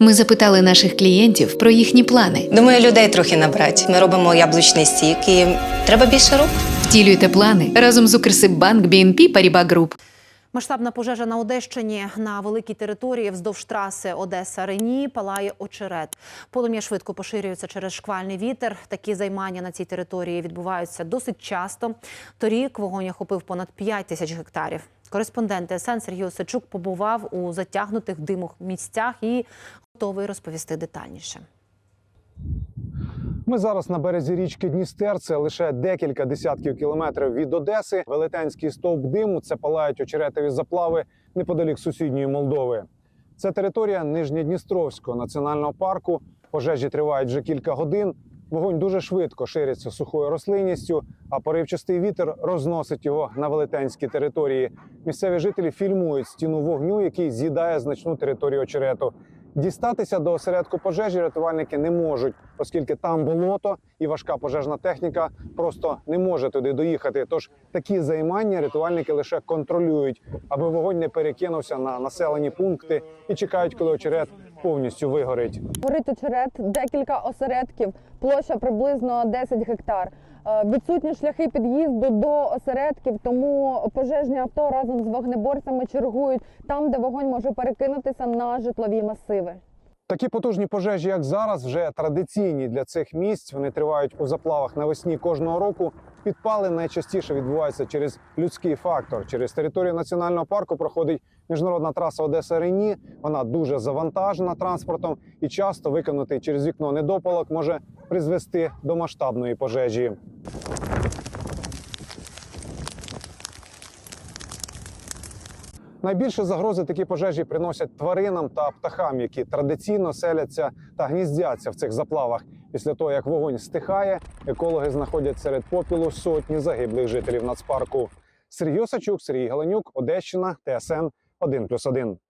Ми запитали наших клієнтів про їхні плани. Думаю, людей трохи набрати. Ми робимо яблучний сік і треба більше рук. Втілюйте плани разом з Укрсиббанк BNP Paribas Group. Масштабна пожежа на Одещині на великій території вздовж траси Одеса Рені палає очерет. Полум'я швидко поширюється через шквальний вітер. Такі займання на цій території відбуваються досить часто. Торік вогонь охопив понад 5 тисяч гектарів. Кореспондент ТСН Сергій Осадчук побував у затягнутих димох місцях і готовий розповісти детальніше. Ми зараз на березі річки Дністер. Це лише декілька десятків кілометрів від Одеси. Велетенський стовп диму це палають очеретові заплави неподалік сусідньої Молдови. Це територія Нижньодністровського національного парку. Пожежі тривають вже кілька годин. Вогонь дуже швидко шириться сухою рослинністю, а поривчастий вітер розносить його на велетенській території. Місцеві жителі фільмують стіну вогню, який з'їдає значну територію очерету. Дістатися до осередку пожежі рятувальники не можуть, оскільки там болото і важка пожежна техніка просто не може туди доїхати. Тож такі займання рятувальники лише контролюють, аби вогонь не перекинувся на населені пункти і чекають, коли очерет повністю вигорить. Горить очерет, декілька осередків, площа приблизно 10 гектар. Е, Відсутні шляхи під'їзду до осередків, тому пожежні авто разом з вогнеборцями чергують там, де вогонь може перекинутися на житлові масиви. Такі потужні пожежі, як зараз, вже традиційні для цих місць. Вони тривають у заплавах навесні кожного року. Підпали найчастіше відбуваються через людський фактор. Через територію національного парку проходить міжнародна траса Одеса Рені. Вона дуже завантажена транспортом і часто викинутий через вікно недопалок може призвести до масштабної пожежі. Найбільше загрози такі пожежі приносять тваринам та птахам, які традиційно селяться та гніздяться в цих заплавах. Після того, як вогонь стихає, екологи знаходять серед попілу сотні загиблих жителів нацпарку. Сергій Осачук, Сергій Галенюк, Одещина, ТСН 1+,1.